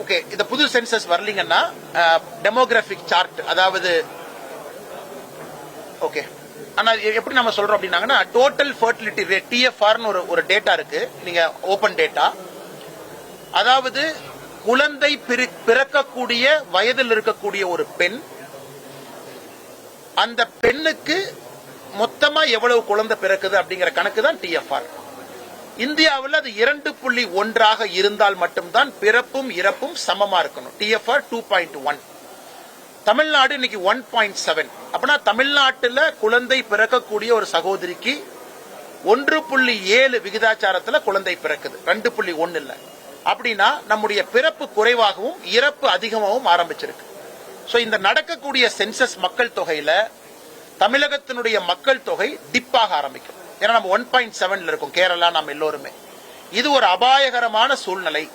Okay. இந்த புது census வரலீங்கன்னா டெமோகிராபிக் சார்ட் அதாவது ஓகே. ஆனா எப்படி நம்ம சொல்றோம் அப்படின்னாங்கன்னா டோட்டல் ஃபர்டிலிட்டி ரேட் டிஎஃப்ஆர்னு ஒரு ஒரு டேட்டா இருக்கு. நீங்க ஓபன் டேட்டா அதாவது குழந்தை பிறக்கக்கூடிய வயதில் இருக்கக்கூடிய ஒரு பெண் அந்த பெண்ணுக்கு மொத்தமா எவ்வளவு குழந்தை பிறக்குது அப்படிங்கிற கணக்கு தான் டிஎஃப்ஆர் இந்தியாவில் அது இரண்டு புள்ளி ஒன்றாக இருந்தால் மட்டும்தான் பிறப்பும் இறப்பும் சமமா இருக்கணும். TFR two point one Tamil Nadu இன்னைக்கு ஒன் பாயிண்ட் செவன் அப்படின்னா தமிழ்நாட்டில் குழந்தை பிறக்கக்கூடிய ஒரு சகோதரிக்கு ஒன்று புள்ளி ஏழு விகிதாச்சாரத்தில் குழந்தை பிறக்குது. ரெண்டு புள்ளி ஒன்னு இல்லை. அப்படின்னா நம்முடைய பிறப்பு குறைவாகவும் இறப்பு அதிகமாகவும் ஆரம்பிச்சிருக்கு. ஸோ இந்த நடக்கக்கூடிய சென்சஸ் மக்கள் தொகையில தமிழகத்தினுடைய மக்கள் தொகை டிப்பாக ஆரம்பிக்கும். ஏன்னா நம்ம ஒன் பாயிண்ட் செவன்ல இருக்கோம். கேரளா நம்ம எல்லோருமே. இது ஒரு அபாயகரமான சூழ்நிலை.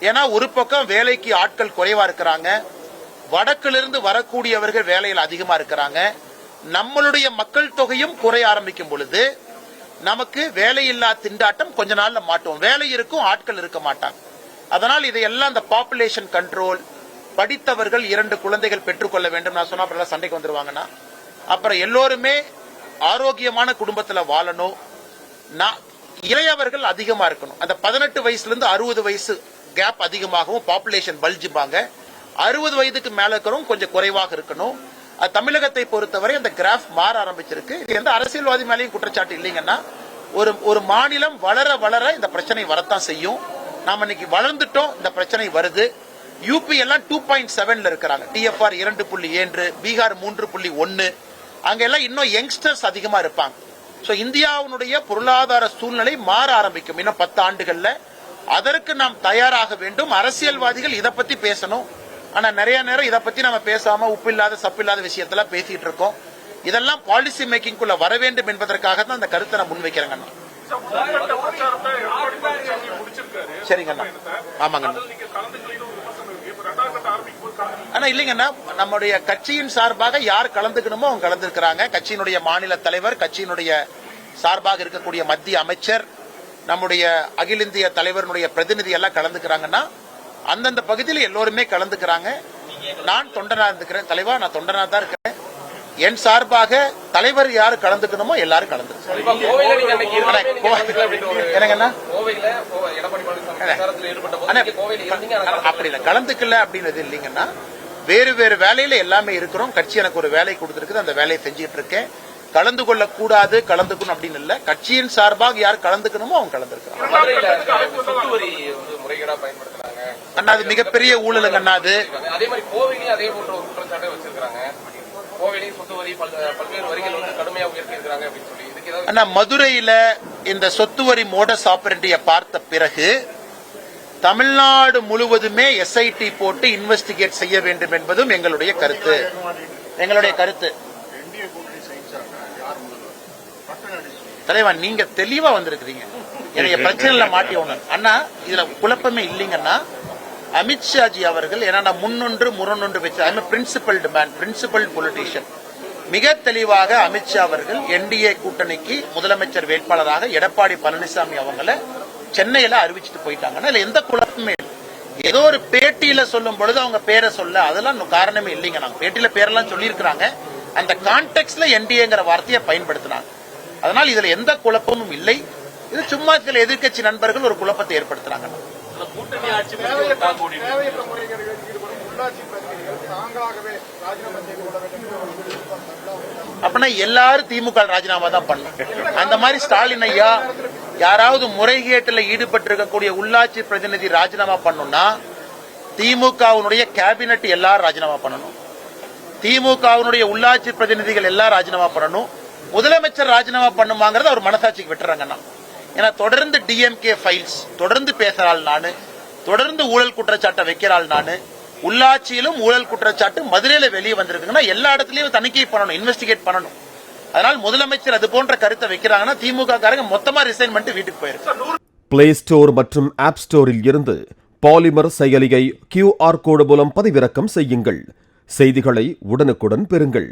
ஏன்னா ஒரு பக்கம் வேலைக்கு ஆட்கள் குறைவா இருக்கிறாங்க. வடக்கிலிருந்து வரக்கூடியவர்கள் வேலையில் அதிகமா இருக்கிறாங்க. நம்மளுடைய மக்கள் தொகையும் குறைய ஆரம்பிக்கும் பொழுது நமக்கு வேலையில்லா திண்டாட்டம் கொஞ்ச நாள்ல மாட்டோம். வேலை இருக்கும் ஆட்கள் இருக்க மாட்டாங்க. அதனால் இதையெல்லாம் இந்த பாப்புலேஷன் கண்ட்ரோல் படித்தவர்கள் இரண்டு குழந்தைகள் பெற்றுக்கொள்ள வேண்டும். நான் சொன்னா அப்புறம் சண்டைக்கு வந்துருவாங்கன்னா. அப்புறம் எல்லோருமே ஆரோக்கியமான குடும்பத்துல வாழணும். நான் இளையவர்கள் அதிகமா இருக்கணும். அந்த பதினெட்டு வயசுல இருந்து அறுபது வயசு கேப் அதிகமாகவும் பாப்புலேஷன் பல்ஜிப்பாங்க அறுபது வயதுக்கு மேல இருக்கிறவங்க கொஞ்சம் குறைவாக இருக்கணும். தமிழகத்தை பொறுத்தவரை அந்த கிராஃப் மாற ஆரம்பிச்சிருக்கு. இது எந்த அரசியல்வாதி மேலேயும் குற்றச்சாட்டு இல்லைங்கன்னா ஒரு ஒரு மாநிலம் வளர வளர இந்த பிரச்சனை வரத்தான் செய்யும். நாம இன்னைக்கு வளர்ந்துட்டோம் இந்த பிரச்சனை வருது. யூபி எல்லாம் டூ பாயிண்ட் செவன்ல இருக்கிறாங்க. டிஎஃப்ஆர் இரண்டு புள்ளி ஏழு பீகார் மூன்று புள்ளி ஒன்னு. அங்க எல்லாம் இன்னும் யங்ஸ்டர்ஸ் அதிகமா இருப்பாங்க. சோ இந்தியாவினுடைய பொருளாதார சூழ்நிலை மாற ஆரம்பிக்கும் இன்னும் பத்து ஆண்டுகள்ல. அதற்கு நாம் தயாராக வேண்டும். அரசியல்வாதிகள் இதை பத்தி பேசணும். ஆனா நிறைய நேரம் இதை பத்தி நம்ம பேசாம உப்பு இல்லாத சப்பு இல்லாத விஷயத்தெல்லாம் பேசிட்டு இருக்கோம். இதெல்லாம் பாலிசி மேக்கிங்குள்ள வர வேண்டும் என்பதற்காக தான் அந்த கருத்தை நான் முன்வைக்கிறேங்க அண்ணா. முதற்கட்ட ஆனா இல்லைங்கன்னா நம்முடைய கட்சியின் சார்பாக யார் கலந்துக்கணுமோ அவங்க கலந்துருக்கிறாங்க கட்சியினுடைய மாநில தலைவர் கட்சியினுடைய சார்பாக இருக்கக்கூடிய மத்திய அமைச்சர் நம்முடைய அகில இந்திய தலைவருடைய பிரதிநிதி எல்லாம் கலந்துக்கிறாங்கன்னா அந்தந்த பகுதியில் எல்லோருமே கலந்துக்கிறாங்க. நான் தொண்டனா இருந்துக்கிறேன். தலைவா நான் தொண்டனா தான் இருக்கிறேன். என் சார்பாக தலைவர் யார் கலந்துக்கணுமோ எல்லாரும் கலந்துருக்காங்க கோவையில நீங்க அன்னைக்கு இருந்தப்ப நீங்க கலந்துக்கல அப்படின்ற ஒரு என்னங்கண்ணா? கோவையில கோ- எடப்பாடி பழனிசாமி பிரச்சாரத்துல ஈடுபட்ட போது அண்ணா, நீங்க கோவையில இருந்தீங்க ஆனா கலந்துக்கல. அப்படி இல்லை. கலந்துக்கல. அப்படின்றது இல்லைங்கன்னா வேறு வேறு வேலையில எல்லாமே இருக்கிறோம். கட்சி எனக்கு ஒரு வேலை கொடுத்திருக்குது அந்த வேலையை செஞ்சிட்டு இருக்கேன். கலந்து கொள்ள கூடாது கலந்துக்கணும் அப்படின்னு இல்ல. கட்சியின் சார்பாக யார் கலந்துக்கணுமோ அவங்க கலந்துருக்காங்க அண்ணா அது மிகப்பெரிய ஊழலுங்க அண்ணா அது. அதே மாதிரி கோவையிலயும் அதே போன்ற ஒரு குற்றச்சாட்டை வச்சிருக்காங்க கோவையிலயும் சொத்து வரி பல்- பல்வேறு வரிகள் வந்து கடுமையா உயர்த்தி அப்படின்னு சொல்லி. அண்ணா மதுரையில இந்த சொத்து வரி மோடஸ் ஆபரேட்டிய பார்த்த பிறகு தமிழ்நாடு முழுவதுமே எஸ்ஐடி போட்டு இன்வெஸ்டிகேட் செய்ய வேண்டும் என்பதும் எங்களுடைய கருத்து. எங்களுடைய கருத்து. தலைவன் தலைவா நீங்க தெளிவா வந்திருக்கிறீங்க. என்னைய பிரச்சனைல மாட்டி ஒண்ணு அண்ணா இதுல குழப்பமே இல்லைங்கன்னா அமித்ஷாஜி அவர்கள் ஏன்னா முன்னொன்று முரணொன்று வச்சு I principal man principal politician மிக தெளிவாக அமித்ஷா அவர்கள் என்டிஏ கூட்டணிக்கு முதலமைச்சர் வேட்பாளராக எடப்பாடி பழனிசாமி அவங்களை சென்னையில அறிவிச்சிட்டு போயிட்டாங்கன்னா இதுல எந்த குழப்பமே இல்லை. ஏதோ ஒரு பேட்டியில சொல்லும் பொழுது அவங்க பேரை சொல்ல அதெல்லாம் இன்னும் காரணமே இல்லைங்க. நாங்க பேட்டியில பேரெல்லாம் சொல்லியிருக்கிறாங்க. அந்த கான்டெக்ட்ல என்டிஏங்கிற வார்த்தையை பயன்படுத்தினாங்க. அதனால் இதுல எந்த குழப்பமும் இல்லை. இது சும்மா சில எதிர்க்கட்சி நண்பர்கள் ஒரு குழப்பத்தை ஏற்படுத்துறாங்க. அப்படின்னா எல்லாரும் திமுக ராஜினாமா தான் பண்ணலாம் அந்த மாதிரி ஸ்டாலின் ஐயா யாராவது முறைகேட்டில் ஈடுபட்டிருக்கக்கூடிய உள்ளாட்சி பிரதிநிதி ராஜினாமா பண்ணணும்னா திமுகவினுடைய கேபினெட் எல்லாரும் ராஜினாமா பண்ணணும். திமுகவினுடைய உள்ளாட்சி பிரதிநிதிகள் எல்லாம் ராஜினாமா பண்ணணும். முதலமைச்சர் ராஜினாமா பண்ணுமாங்கிறத அவர் மனசாட்சிக்கு விட்டுறாங்கண்ணா ஏன்னா தொடர்ந்து டிஎம்கே ஃபைல்ஸ் தொடர்ந்து பேசுறாள் நான் தொடர்ந்து ஊழல் குற்றச்சாட்டை வைக்கிறாள் நான் உள்ளாட்சியிலும் ஊழல் குற்றச்சாட்டு மதுரையில் வெளியே வந்திருக்குங்கன்னா எல்லா இடத்துலையும் தணிக்கை பண்ணணும் இன்வெஸ்டிகேட் பண்ணணும். அதனால் முதலமைச்சர் அது போன்ற கருத்தை வைக்கிறாங்கன்னா திமுக காரங்க மொத்தமா ரிசைன் பண்ணிட்டு வீட்டுக்கு போயிருக்கு பிளே ஸ்டோர் மற்றும் ஆப் ஸ்டோரில் இருந்து பாலிமர் செயலியை கியூஆர் கோடு மூலம் பதிவிறக்கம் செய்யுங்கள். செய்திகளை உடனுக்குடன் பெறுங்கள்.